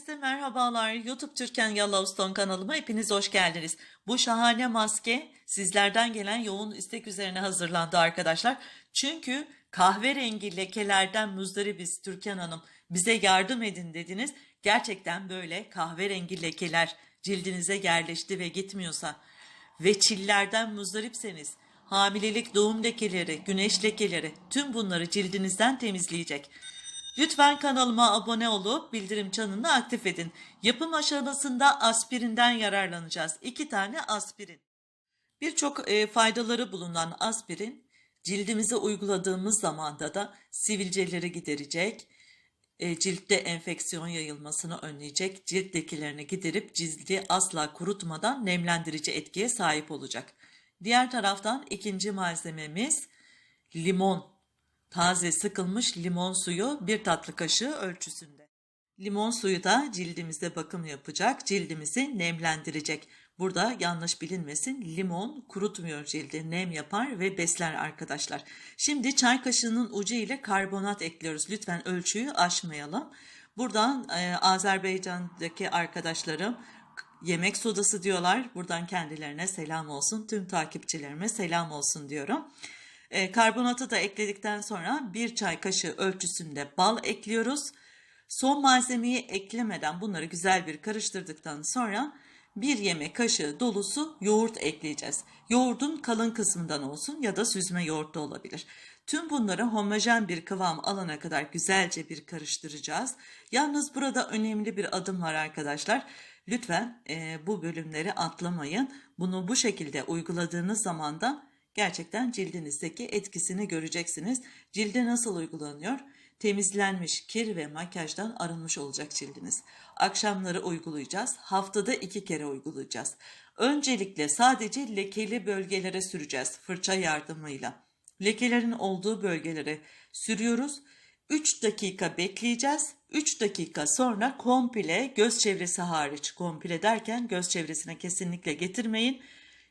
Herkese merhabalar. YouTube Türkan Yellowstone kanalıma hepiniz hoş geldiniz. Bu şahane maske sizlerden gelen yoğun istek üzerine hazırlandı arkadaşlar. Çünkü kahverengi lekelerden muzdaribiz Türkan Hanım. Bize yardım edin dediniz. Gerçekten böyle kahverengi lekeler cildinize yerleşti ve gitmiyorsa ve çillerden muzdaripseniz hamilelik doğum lekeleri, güneş lekeleri tüm bunları cildinizden temizleyecek. Lütfen kanalıma abone olup bildirim çanını aktif edin. Yapım aşamasında aspirinden yararlanacağız. İki tane aspirin. Birçok e, faydaları bulunan aspirin cildimize uyguladığımız zamanda da sivilceleri giderecek, e, ciltte enfeksiyon yayılmasını önleyecek, cilt lekelerini giderip cildi asla kurutmadan nemlendirici etkiye sahip olacak. Diğer taraftan ikinci malzememiz limon. Taze sıkılmış limon suyu bir tatlı kaşığı ölçüsünde. Limon suyu da cildimize bakım yapacak, cildimizi nemlendirecek. Burada yanlış bilinmesin limon kurutmuyor cildi, nem yapar ve besler arkadaşlar. Şimdi çay kaşığının ucu ile karbonat ekliyoruz. Lütfen ölçüyü aşmayalım. Buradan e, Azerbaycan'daki arkadaşlarım yemek sodası diyorlar. Buradan kendilerine selam olsun. Tüm takipçilerime selam olsun diyorum. E, karbonatı da ekledikten sonra bir çay kaşığı ölçüsünde bal ekliyoruz. Son malzemeyi eklemeden bunları güzel bir karıştırdıktan sonra bir yemek kaşığı dolusu yoğurt ekleyeceğiz. Yoğurdun kalın kısmından olsun ya da süzme yoğurt da olabilir. Tüm bunları homojen bir kıvam alana kadar güzelce bir karıştıracağız. Yalnız burada önemli bir adım var arkadaşlar. Lütfen e, bu bölümleri atlamayın. Bunu bu şekilde uyguladığınız zaman da gerçekten cildinizdeki etkisini göreceksiniz. Cilde nasıl uygulanıyor? Temizlenmiş kir ve makyajdan arınmış olacak cildiniz. Akşamları uygulayacağız. Haftada iki kere uygulayacağız. Öncelikle sadece lekeli bölgelere süreceğiz fırça yardımıyla. Lekelerin olduğu bölgelere sürüyoruz. 3 dakika bekleyeceğiz. 3 dakika sonra komple göz çevresi hariç komple derken göz çevresine kesinlikle getirmeyin.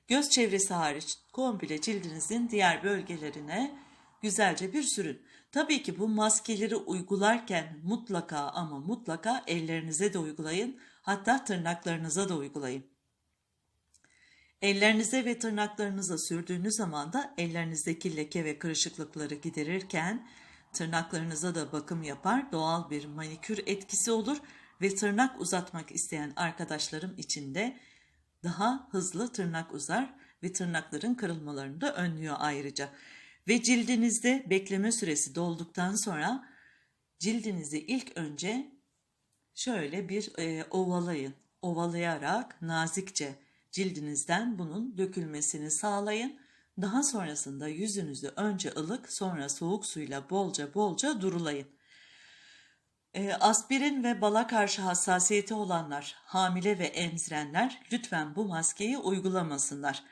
Göz çevresi hariç komple cildinizin diğer bölgelerine güzelce bir sürün. Tabii ki bu maskeleri uygularken mutlaka ama mutlaka ellerinize de uygulayın. Hatta tırnaklarınıza da uygulayın. Ellerinize ve tırnaklarınıza sürdüğünüz zaman da ellerinizdeki leke ve kırışıklıkları giderirken tırnaklarınıza da bakım yapar. Doğal bir manikür etkisi olur ve tırnak uzatmak isteyen arkadaşlarım için de daha hızlı tırnak uzar ve tırnakların kırılmalarını da önlüyor ayrıca. Ve cildinizde bekleme süresi dolduktan sonra cildinizi ilk önce şöyle bir e, ovalayın. Ovalayarak nazikçe cildinizden bunun dökülmesini sağlayın. Daha sonrasında yüzünüzü önce ılık sonra soğuk suyla bolca bolca durulayın. E, aspirin ve bala karşı hassasiyeti olanlar, hamile ve emzirenler lütfen bu maskeyi uygulamasınlar.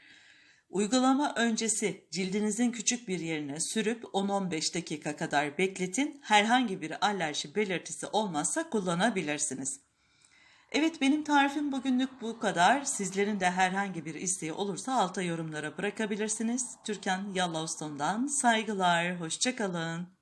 Uygulama öncesi cildinizin küçük bir yerine sürüp 10-15 dakika kadar bekletin. Herhangi bir alerji belirtisi olmazsa kullanabilirsiniz. Evet benim tarifim bugünlük bu kadar. Sizlerin de herhangi bir isteği olursa alta yorumlara bırakabilirsiniz. Türkan Yellowstone'dan saygılar, hoşçakalın.